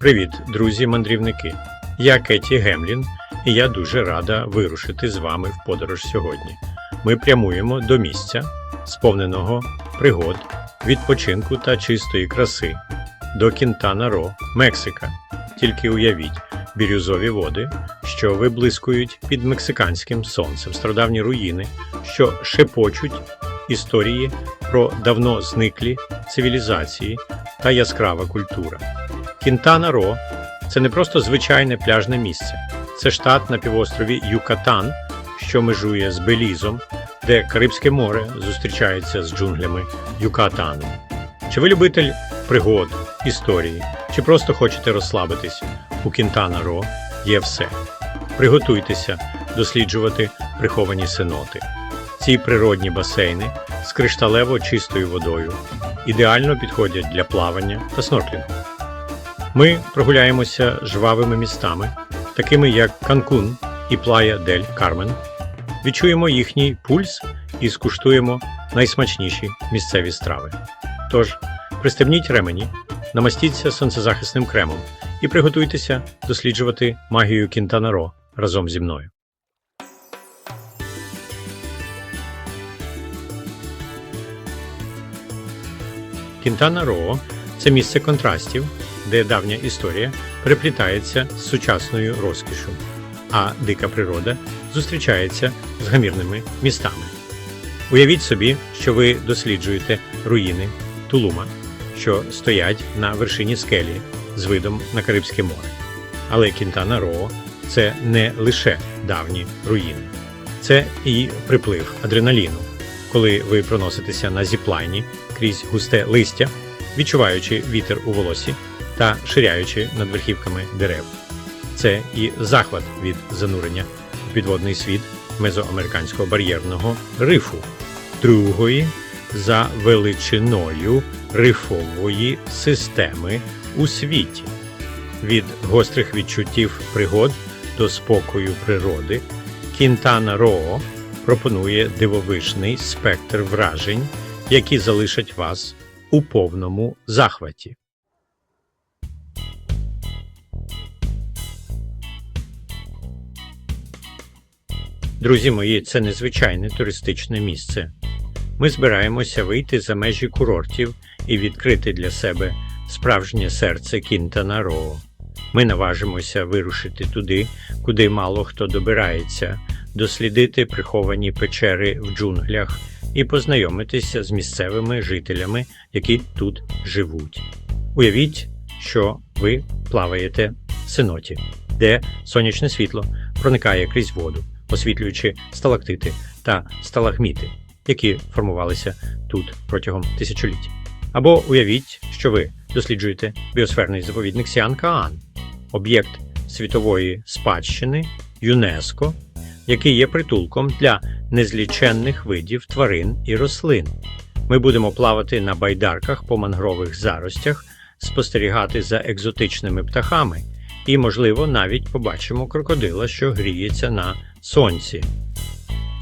Привіт, друзі-мандрівники! Я Кеті Гемлін, і я дуже рада вирушити з вами в подорож сьогодні. Ми прямуємо до місця, сповненого пригод, відпочинку та чистої краси, до Кінтана Ро, Мексика. Тільки уявіть бірюзові води, що виблискують під мексиканським сонцем, стародавні руїни, що шепочуть історії про давно зниклі цивілізації та яскрава культура. Кінтана Ро це не просто звичайне пляжне місце, це штат на півострові Юкатан, що межує з Белізом, де Карибське море зустрічається з джунглями Юкатану. Чи ви любитель пригод, історії, чи просто хочете розслабитись? У Кінтана Ро є все. Приготуйтеся досліджувати приховані синоти. Ці природні басейни з кришталево чистою водою ідеально підходять для плавання та снорклінгу. Ми прогуляємося жвавими містами, такими як Канкун і Плая дель Кармен. Відчуємо їхній пульс і скуштуємо найсмачніші місцеві страви. Тож, пристебніть ремені, намастіться сонцезахисним кремом і приготуйтеся досліджувати магію Кінтана Ро разом зі мною. Кінтана Ро це місце контрастів, де давня історія переплітається з сучасною розкішу, а дика природа зустрічається з гамірними містами. Уявіть собі, що ви досліджуєте руїни Тулума, що стоять на вершині скелі з видом на Карибське море. Але Кінтана Роо це не лише давні руїни, це і приплив адреналіну, коли ви проноситеся на зіплайні крізь густе листя, відчуваючи вітер у волосі та ширяючи над верхівками дерев. Це і захват від занурення у підводний світ мезоамериканського бар'єрного рифу, другої за величиною рифової системи у світі. Від гострих відчуттів пригод до спокою природи Кінтана Роо пропонує дивовижний спектр вражень, які залишать вас у повному захваті. Друзі мої, це незвичайне туристичне місце. Ми збираємося вийти за межі курортів і відкрити для себе справжнє серце Кінтана Роо. Ми наважимося вирушити туди, куди мало хто добирається, дослідити приховані печери в джунглях і познайомитися з місцевими жителями, які тут живуть. Уявіть, що ви плаваєте в синоті, де сонячне світло проникає крізь воду, освітлюючи сталактити та сталагміти, які формувалися тут протягом тисячоліть. Або уявіть, що ви досліджуєте біосферний заповідник Сіан Каан, об'єкт світової спадщини ЮНЕСКО, який є притулком для незліченних видів тварин і рослин. Ми будемо плавати на байдарках по мангрових заростях, спостерігати за екзотичними птахами і, можливо, навіть побачимо крокодила, що гріється на сонці.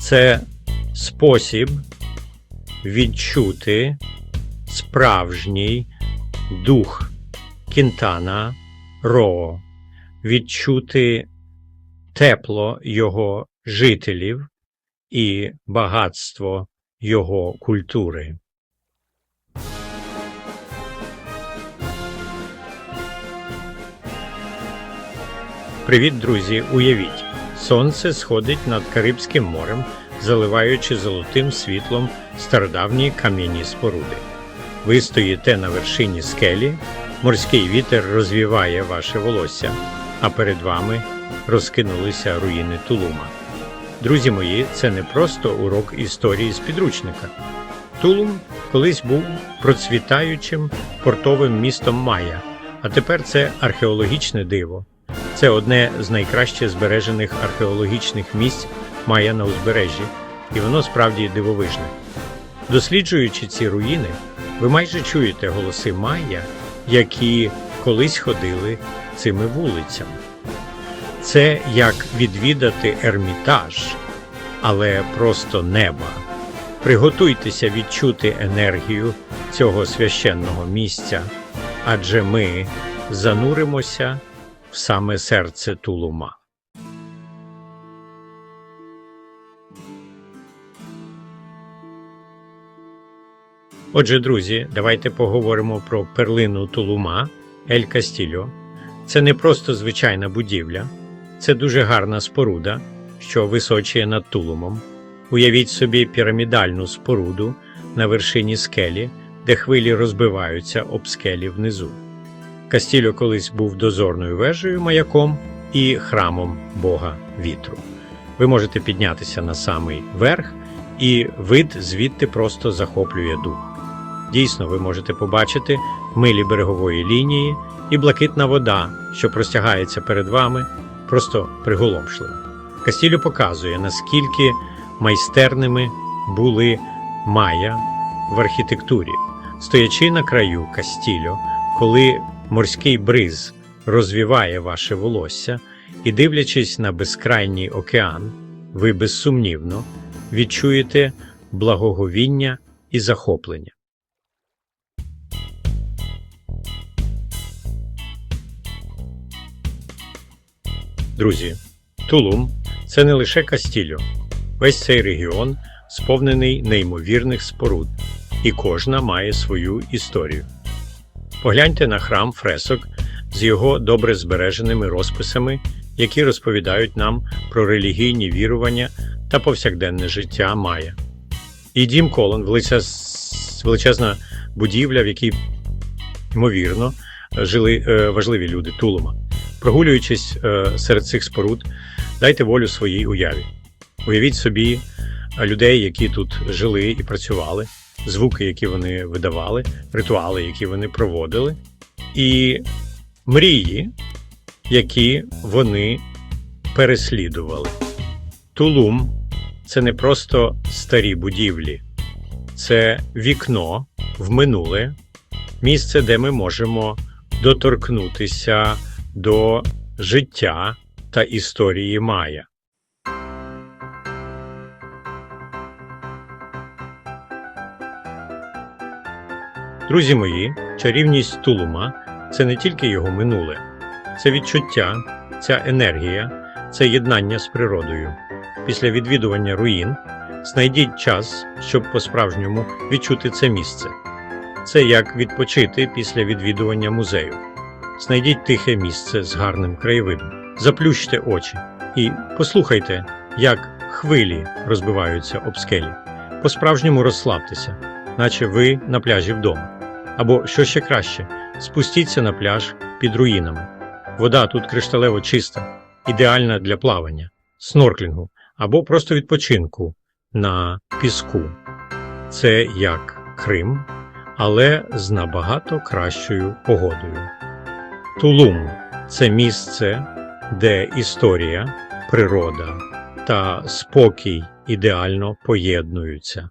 Це спосіб відчути справжній дух Кінтана Ро, відчути тепло його жителів і багатство його культури. Привіт, друзі! Уявіть, сонце сходить над Карибським морем, заливаючи золотим світлом стародавні кам'яні споруди. Ви стоїте на вершині скелі, морський вітер розвіває ваше волосся, а перед вами розкинулися руїни Тулума. Друзі мої, це не просто урок історії з підручника. Тулум колись був процвітаючим портовим містом Майя, а тепер це археологічне диво. Це одне з найкраще збережених археологічних місць Майя на узбережжі, і воно справді дивовижне. Досліджуючи ці руїни, ви майже чуєте голоси Майя, які колись ходили цими вулицями. Це як відвідати ермітаж, але просто неба. Приготуйтеся відчути енергію цього священного місця, адже ми зануримося в саме серце Тулума. Отже, друзі, давайте поговоримо про перлину Тулума Ель Кастільо. Це не просто звичайна будівля, це дуже гарна споруда, що височує над Тулумом. Уявіть собі пірамідальну споруду на вершині скелі, де хвилі розбиваються об скелі внизу. Кастільо колись був дозорною вежею, маяком і храмом Бога вітру. Ви можете піднятися на самий верх, і вид звідти просто захоплює дух. Дійсно, ви можете побачити милі берегової лінії і блакитна вода, що простягається перед вами, просто приголомшливо. Кастілю показує, наскільки майстерними були майя в архітектурі. Стоячи на краю Кастільо, коли морський бриз розвіває ваше волосся і дивлячись на безкрайній океан, ви безсумнівно відчуєте благоговіння і захоплення. Друзі, Тулум це не лише Кастільо. Весь цей регіон сповнений неймовірних споруд, і кожна має свою історію. Погляньте на храм фресок з його добре збереженими розписами, які розповідають нам про релігійні вірування та повсякденне життя Майя. І дім Колон величез- величезна будівля, в якій, ймовірно, жили е, важливі люди Тулума. Прогулюючись е, серед цих споруд, дайте волю своїй уяві. Уявіть собі е, людей, які тут жили і працювали, звуки, які вони видавали, ритуали, які вони проводили, і мрії, які вони переслідували. Тулум це не просто старі будівлі, це вікно в минуле, місце, де ми можемо доторкнутися до життя та історії Майя. Друзі мої, чарівність Тулума це не тільки його минуле, це відчуття, ця енергія, це єднання з природою. Після відвідування руїн знайдіть час, щоб по-справжньому відчути це місце. Це як відпочити після відвідування музею. Знайдіть тихе місце з гарним краєвидом, заплющте очі і послухайте, як хвилі розбиваються об скелі. По-справжньому розслабтеся, наче ви на пляжі вдома. Або що ще краще, спустіться на пляж під руїнами. Вода тут кришталево чиста, ідеальна для плавання, снорклінгу або просто відпочинку на піску. Це як Крим, але з набагато кращою погодою. Тулум це місце, де історія, природа та спокій ідеально поєднуються.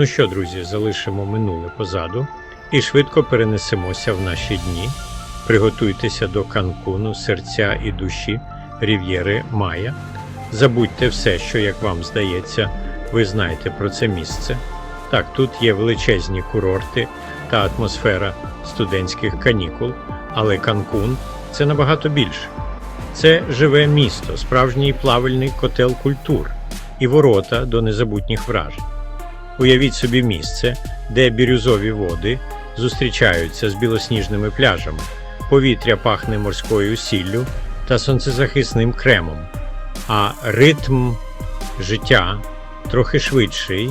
Ну що, друзі, залишимо минуле позаду і швидко перенесемося в наші дні. Приготуйтеся до Канкуну, серця і душі Рів'єри Майя. Забудьте все, що, як вам здається, ви знаєте про це місце. Так, тут є величезні курорти та атмосфера студентських канікул, але Канкун це набагато більше. Це живе місто, справжній плавальний котел культур і ворота до незабутніх вражень. Уявіть собі місце, де бірюзові води зустрічаються з білосніжними пляжами, повітря пахне морською сіллю та сонцезахисним кремом, а ритм життя трохи швидший,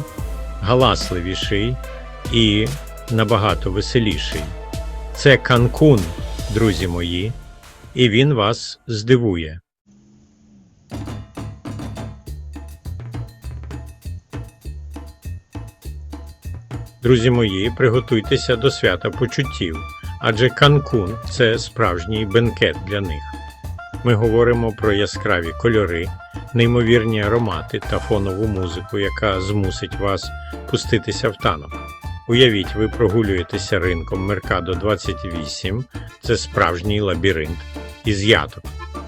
галасливіший і набагато веселіший. Це Канкун, друзі мої, і він вас здивує. Друзі мої, приготуйтеся до свята почуттів, адже Канкун це справжній бенкет для них. Ми говоримо про яскраві кольори, неймовірні аромати та фонову музику, яка змусить вас пуститися в танок. Уявіть, ви прогулюєтеся ринком Меркадо 28, це справжній лабіринт із яток,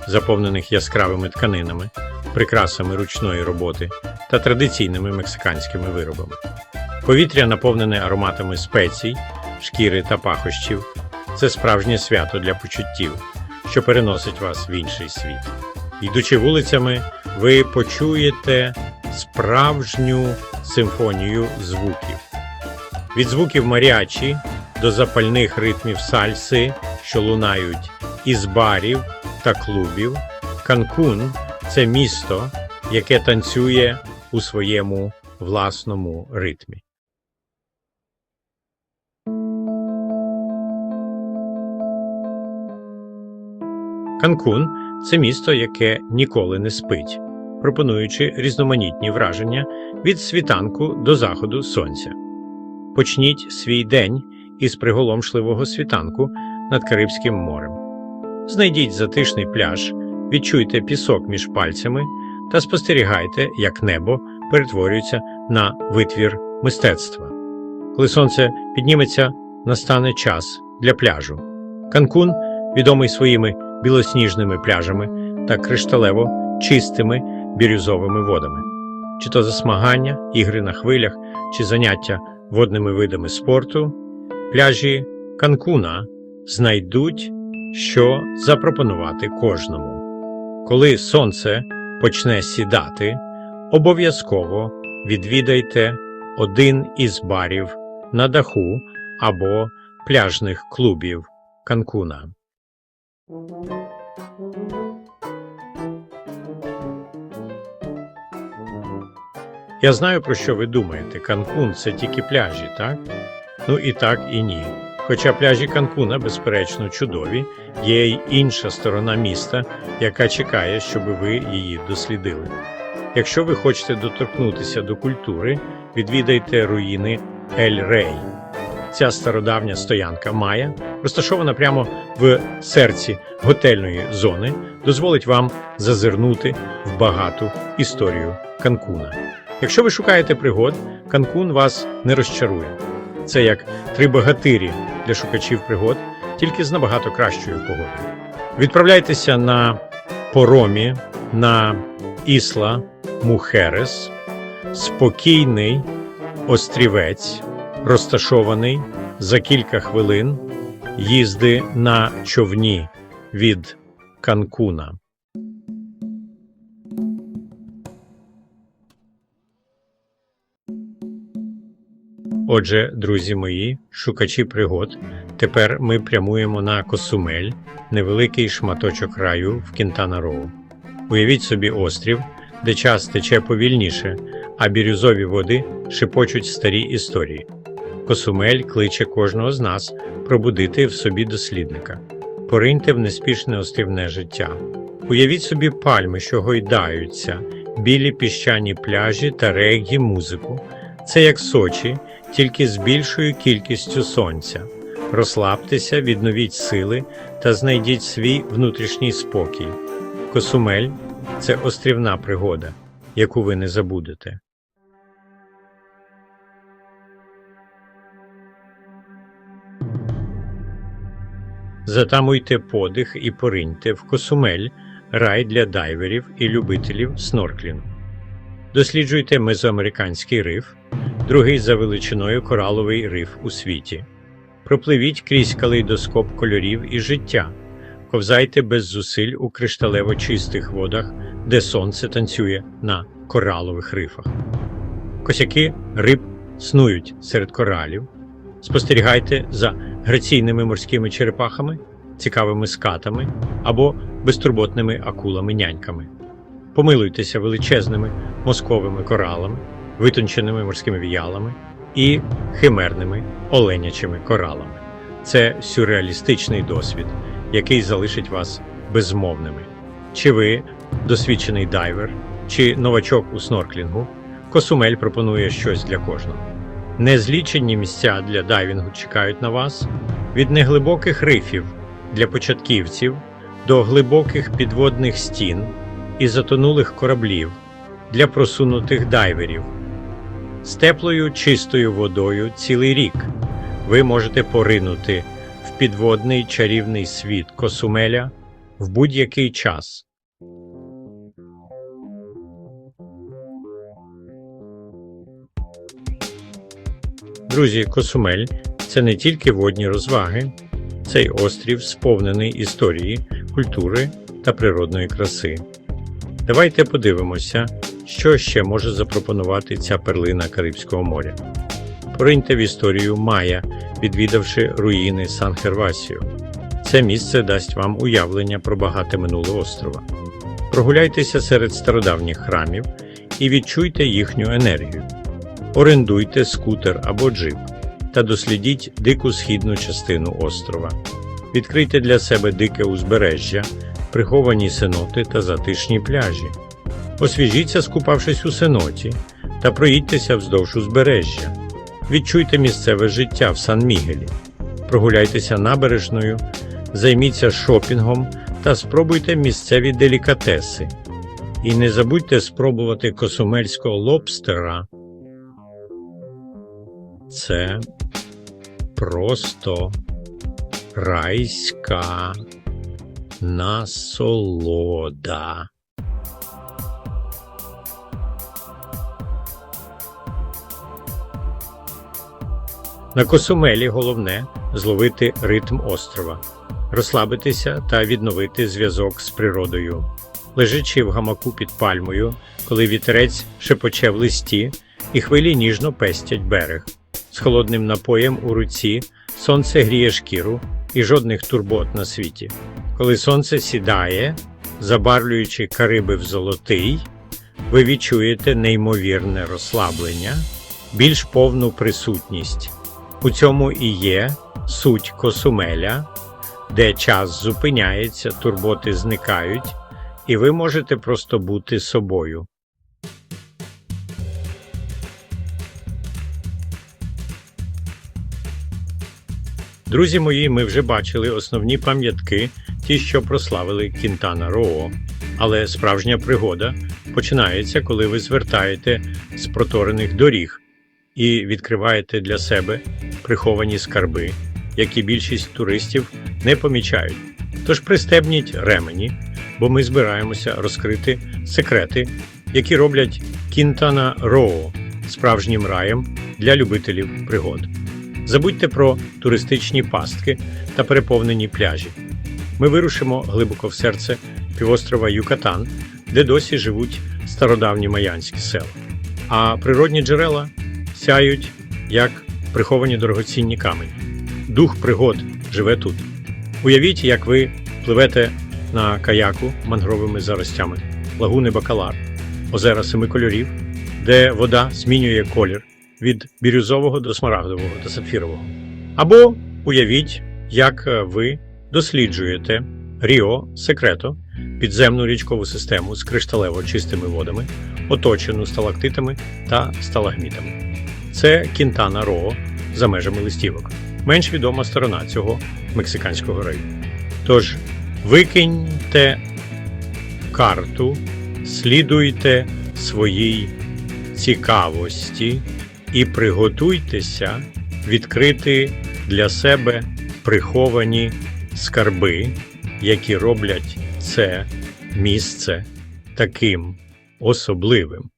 заповнених яскравими тканинами, прикрасами ручної роботи та традиційними мексиканськими виробами. Повітря наповнене ароматами спецій, шкіри та пахощів. Це справжнє свято для почуттів, що переносить вас в інший світ. Йдучи вулицями, ви почуєте справжню симфонію звуків. Від звуків маріачі до запальних ритмів сальси, що лунають із барів та клубів. Канкун це місто, яке танцює у своєму власному ритмі. Канкун це місто, яке ніколи не спить, пропонуючи різноманітні враження від світанку до заходу сонця. Почніть свій день із приголомшливого світанку над Карибським морем. Знайдіть затишний пляж, відчуйте пісок між пальцями та спостерігайте, як небо перетворюється на витвір мистецтва. Коли сонце підніметься, настане час для пляжу. Канкун відомий своїми білосніжними пляжами та кришталево чистими бірюзовими водами. Чи то засмагання, ігри на хвилях, чи заняття водними видами спорту, пляжі Канкуна знайдуть, що запропонувати кожному. Коли сонце почне сідати, обов'язково відвідайте один із барів на даху або пляжних клубів Канкуна. Я знаю, про що ви думаєте. Канкун це тільки пляжі, так? Ну і так, і ні. Хоча пляжі Канкуна, безперечно, чудові, є й інша сторона міста, яка чекає, щоб ви її дослідили. Якщо ви хочете доторкнутися до культури, відвідайте руїни Ель Рей. Ця стародавня стоянка Майя, розташована прямо в серці готельної зони, дозволить вам зазирнути в багату історію Канкуна. Якщо ви шукаєте пригод, Канкун вас не розчарує. Це як три богатирі для шукачів пригод, тільки з набагато кращою погодою. Відправляйтеся на поромі на Ісла Мухерес, спокійний острівець, розташований за кілька хвилин їзди на човні від Канкуна. Отже, друзі мої, шукачі пригод, тепер ми прямуємо на Косумель, невеликий шматочок раю в Кінтана-Роу. Уявіть собі острів, де час тече повільніше, а бірюзові води шепочуть старі історії. Косумель кличе кожного з нас пробудити в собі дослідника. Пориньте в неспішне острівне життя. Уявіть собі пальми, що гойдаються, білі піщані пляжі та реггі музику. Це як Сочі, тільки з більшою кількістю сонця. Розслабтеся, відновіть сили та знайдіть свій внутрішній спокій. Косумель це острівна пригода, яку ви не забудете. Затамуйте подих і пориньте в Косумель рай для дайверів і любителів снорклінгу. Досліджуйте мезоамериканський риф, другий за величиною кораловий риф у світі. Пропливіть крізь калейдоскоп кольорів і життя, ковзайте без зусиль у кришталево чистих водах, де сонце танцює на коралових рифах. Косяки риб снують серед коралів. Спостерігайте за граційними морськими черепахами, цікавими скатами або безтурботними акулами-няньками. Помилуйтеся величезними мозковими коралами, витонченими морськими віялами і химерними оленячими коралами. Це сюрреалістичний досвід, який залишить вас безмовними. Чи ви досвідчений дайвер, чи новачок у снорклінгу, Косумель пропонує щось для кожного. Незлічені місця для дайвінгу чекають на вас від неглибоких рифів для початківців до глибоких підводних стін і затонулих кораблів для просунутих дайверів. З теплою чистою водою цілий рік ви можете поринути в підводний чарівний світ Косумеля в будь-який час. Друзі, Косумель це не тільки водні розваги, цей острів сповнений історії, культури та природної краси. Давайте подивимося, що ще може запропонувати ця перлина Карибського моря. Пориньте в історію Майя, відвідавши руїни Сан-Хервасіо. Це місце дасть вам уявлення про багате минуле острова. Прогуляйтеся серед стародавніх храмів і відчуйте їхню енергію. Орендуйте скутер або джип та дослідіть дику східну частину острова. Відкрийте для себе дике узбережжя, приховані сеноти та затишні пляжі. Освіжіться, скупавшись у сеноті, та проїдьтеся вздовж узбережжя. Відчуйте місцеве життя в Сан-Мігелі. Прогуляйтеся набережною, займіться шопінгом та спробуйте місцеві делікатеси. І не забудьте спробувати косумельського лобстера. Це просто райська насолода. На Косумелі головне зловити ритм острова, розслабитися та відновити зв'язок з природою. Лежачи в гамаку під пальмою, коли вітерець шепоче в листі, і хвилі ніжно пестять берег. З холодним напоєм у руці сонце гріє шкіру і жодних турбот на світі. Коли сонце сідає, забарвлюючи Кариби в золотий, ви відчуєте неймовірне розслаблення, більш повну присутність. У цьому і є суть Косумеля, де час зупиняється, турботи зникають, і ви можете просто бути собою. Друзі мої, ми вже бачили основні пам'ятки, ті, що прославили Кінтана Роо. Але справжня пригода починається, коли ви звертаєте з проторених доріг і відкриваєте для себе приховані скарби, які більшість туристів не помічають. Тож пристебніть ремені, бо ми збираємося розкрити секрети, які роблять Кінтана Роо справжнім раєм для любителів пригод. Забудьте про туристичні пастки та переповнені пляжі. Ми вирушимо глибоко в серце півострова Юкатан, де досі живуть стародавні майянські села. А природні джерела сяють як приховані дорогоцінні камені. Дух пригод живе тут. Уявіть, як ви пливете на каяку мангровими заростями, лагуни Бакалар, озера семи кольорів, де вода змінює колір від бірюзового до смарагдового та сапфірового. Або уявіть, як е, ви досліджуєте Ріо Секрето, підземну річкову систему з кришталево чистими водами, оточену сталактитами та сталагмітами. Це Кінтана Роо за межами листівок, менш відома сторона цього мексиканського раю. Тож викиньте карту, слідуйте своїй цікавості і приготуйтеся відкрити для себе приховані скарби, які роблять це місце таким особливим.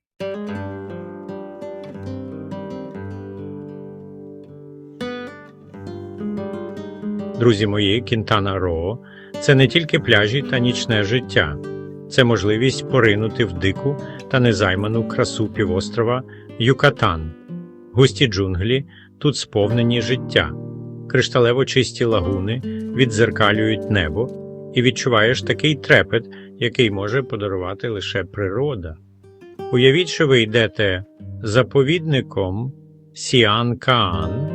Друзі мої, Кінтана Роо це не тільки пляжі та нічне життя, це можливість поринути в дику та незайману красу півострова Юкатан. Густі джунглі тут сповнені життя, кришталево чисті лагуни віддзеркалюють небо, і відчуваєш такий трепет, який може подарувати лише природа. Уявіть, що ви йдете заповідником Сіан Каан,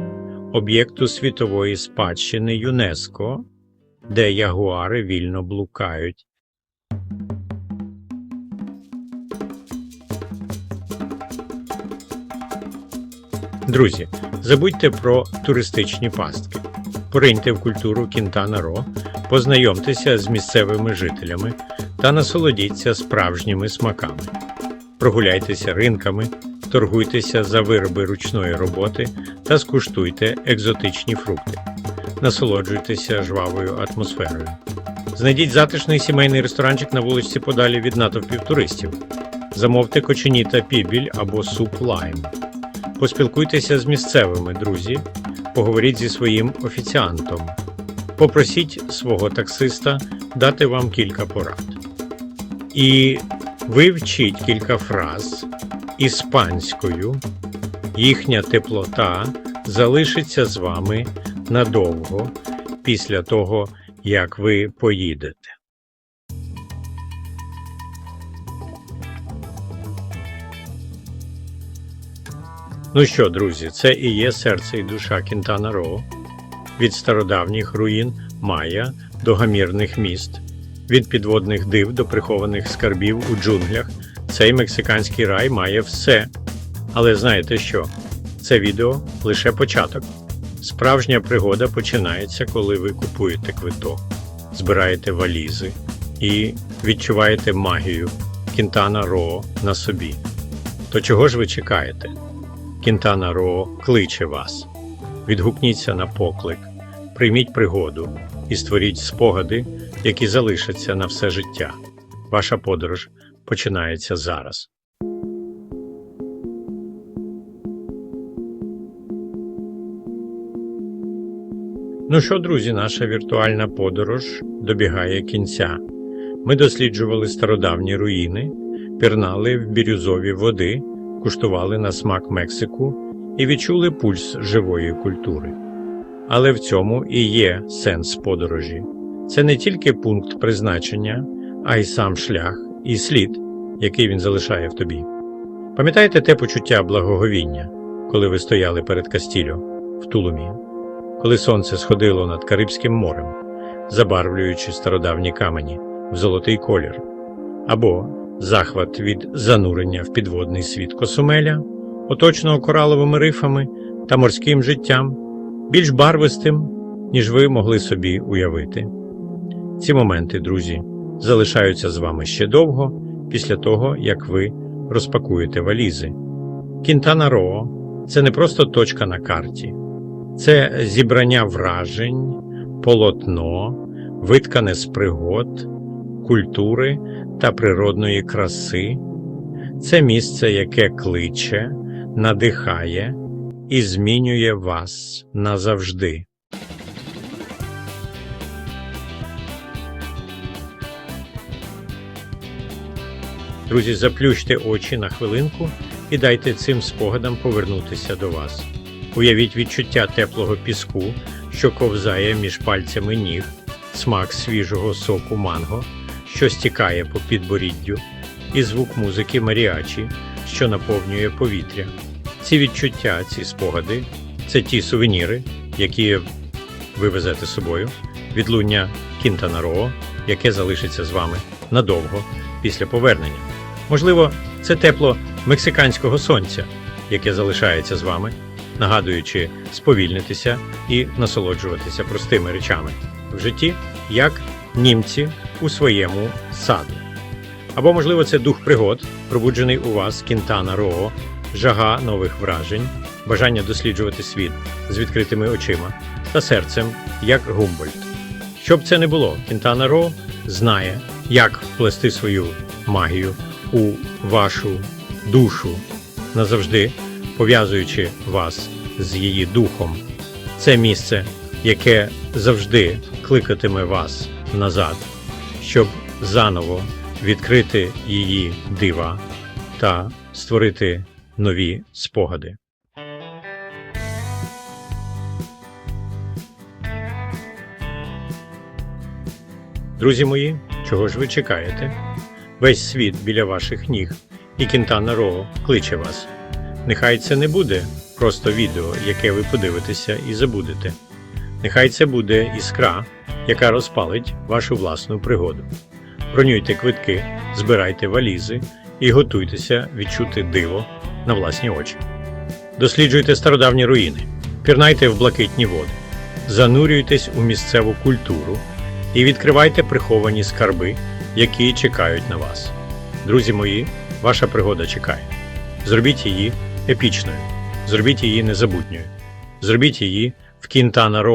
об'єкту світової спадщини ЮНЕСКО, де ягуари вільно блукають. Друзі, забудьте про туристичні пастки. Пориньте в культуру Кінтана Ро, познайомтеся з місцевими жителями та насолодіться справжніми смаками. Прогуляйтеся ринками, торгуйтеся за вироби ручної роботи та скуштуйте екзотичні фрукти. Насолоджуйтеся жвавою атмосферою. Знайдіть затишний сімейний ресторанчик на вулиці подалі від натовпів туристів. Замовте кочені та пібіль або суп лайм. Поспілкуйтеся з місцевими, друзі, поговоріть зі своїм офіціантом. Попросіть свого таксиста дати вам кілька порад. І вивчіть кілька фраз іспанською. Їхня теплота залишиться з вами надовго після того, як ви поїдете. Ну що, друзі, це і є серце і душа Кінтана Роо. Від стародавніх руїн Майя до гамірних міст, від підводних див до прихованих скарбів у джунглях. Цей мексиканський рай має все. Але знаєте що? Це відео лише початок. Справжня пригода починається, коли ви купуєте квиток, збираєте валізи і відчуваєте магію Кінтана Роо на собі. То чого ж ви чекаєте? Кінтана Роо кличе вас. Відгукніться на поклик, прийміть пригоду і створіть спогади, які залишаться на все життя. Ваша подорож починається зараз. Ну що, друзі, наша віртуальна подорож добігає кінця. Ми досліджували стародавні руїни, пірнали в бірюзові води, куштували на смак Мексику і відчули пульс живої культури. Але в цьому і є сенс подорожі. Це не тільки пункт призначення, а й сам шлях і слід, який він залишає в тобі. Пам'ятаєте те почуття благоговіння, коли ви стояли перед Кастілю в Тулумі, коли сонце сходило над Карибським морем, забарвлюючи стародавні камені в золотий колір, або захват від занурення в підводний світ Косумеля, оточеного кораловими рифами та морським життям, більш барвистим, ніж ви могли собі уявити. Ці моменти, друзі, залишаються з вами ще довго після того, як ви розпакуєте валізи. Кінтана Роо це не просто точка на карті, це зібрання вражень, полотно, виткане з пригод, культури та природної краси. Це місце, яке кличе, надихає і змінює вас назавжди. Друзі, заплющте очі на хвилинку і дайте цим спогадам повернутися до вас. Уявіть відчуття теплого піску, що ковзає між пальцями ніг, смак свіжого соку манго, що стікає по підборіддю, і звук музики маріачі, що наповнює повітря. Ці відчуття, ці спогади це ті сувеніри, які ви везете з собою, відлуння Кінтана Роо, яке залишиться з вами надовго після повернення. Можливо, це тепло мексиканського сонця, яке залишається з вами, нагадуючи сповільнитися і насолоджуватися простими речами в житті, як німці у своєму саду. Або, можливо, це дух пригод, пробуджений у вас Кінтана Роо, жага нових вражень, бажання досліджувати світ з відкритими очима та серцем, як Гумбольд. Щоб це не було, Кінтана Ро знає, як вплести свою магію у вашу душу, назавжди пов'язуючи вас з її духом. Це місце, яке завжди кликатиме вас назад, щоб заново відкрити її дива та створити нові спогади. Друзі мої, чого ж ви чекаєте? Весь світ біля ваших ніг, і Кінтана Роо кличе вас. Нехай це не буде просто відео, яке ви подивитеся і забудете. Нехай це буде іскра, яка розпалить вашу власну пригоду. Бронюйте квитки, збирайте валізи і готуйтеся відчути диво на власні очі. Досліджуйте стародавні руїни, пірнайте в блакитні води, занурюйтесь у місцеву культуру і відкривайте приховані скарби, які чекають на вас. Друзі мої, ваша пригода чекає. Зробіть її епічною, зробіть її незабутньою, зробіть її в Кінтана Ро.